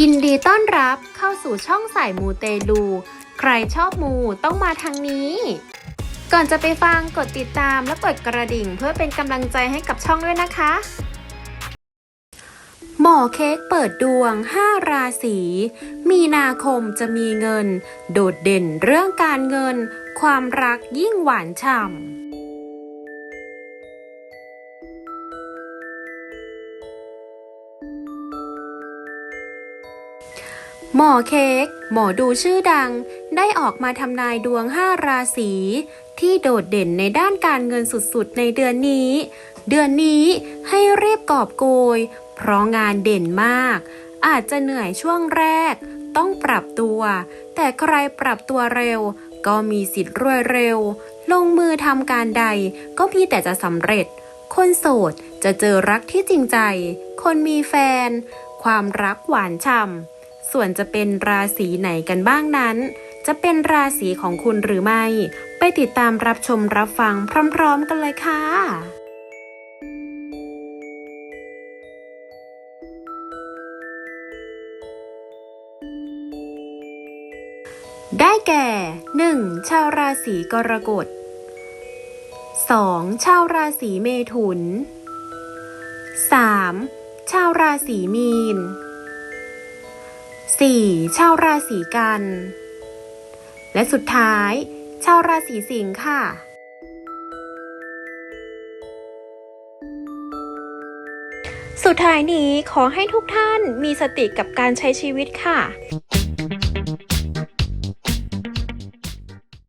ยินดีต้อนรับเข้าสู่ช่องสายมูเตลู ใครชอบมูต้องมาทางนี้ ก่อนจะไปฟังกดติดตามและกดกระดิ่งเพื่อเป็นกำลังใจให้กับช่องด้วยนะคะ หมอเค้กเปิดดวง 5 ราศี มีนาคมจะมีเงิน โดดเด่นเรื่องการเงิน ความรักยิ่งหวานฉ่ำ หมอเค้กหมอดูชื่อดัง ได้ออกมาทำนายดวง 5 ราศี ที่โดดเด่นในด้านการเงินสุดๆ ในเดือนนี้ เดือนนี้ให้รีบกอบโกย เพราะงานเด่นมาก อาจจะเหนื่อยช่วงแรก ต้องปรับตัว แต่ใครปรับตัวเร็ว ก็มีสิทธิ์รวยเร็ว ลงมือทำการใด ก็มีแต่จะสำเร็จ คนโสดจะเจอรักที่จริงใจ คนมีแฟน ความรักหวานฉ่ำ ส่วนจะเป็นราศีไหนกันบ้างนั้น จะเป็นราศีของคุณหรือไม่ ไปติดตามรับชมรับฟังพร้อมๆกันเลยค่ะได้แก่ 1. ชาวราศีกรกฎ 2. ชาวราศีเมถุน 3. ชาวราศีมีน 4. ชาวราศีกัน และสุดท้าย ชาวราศีสิงค์ค่ะ สุดท้ายนี้ขอให้ทุกท่านมีสติกับการใช้ชีวิตค่ะ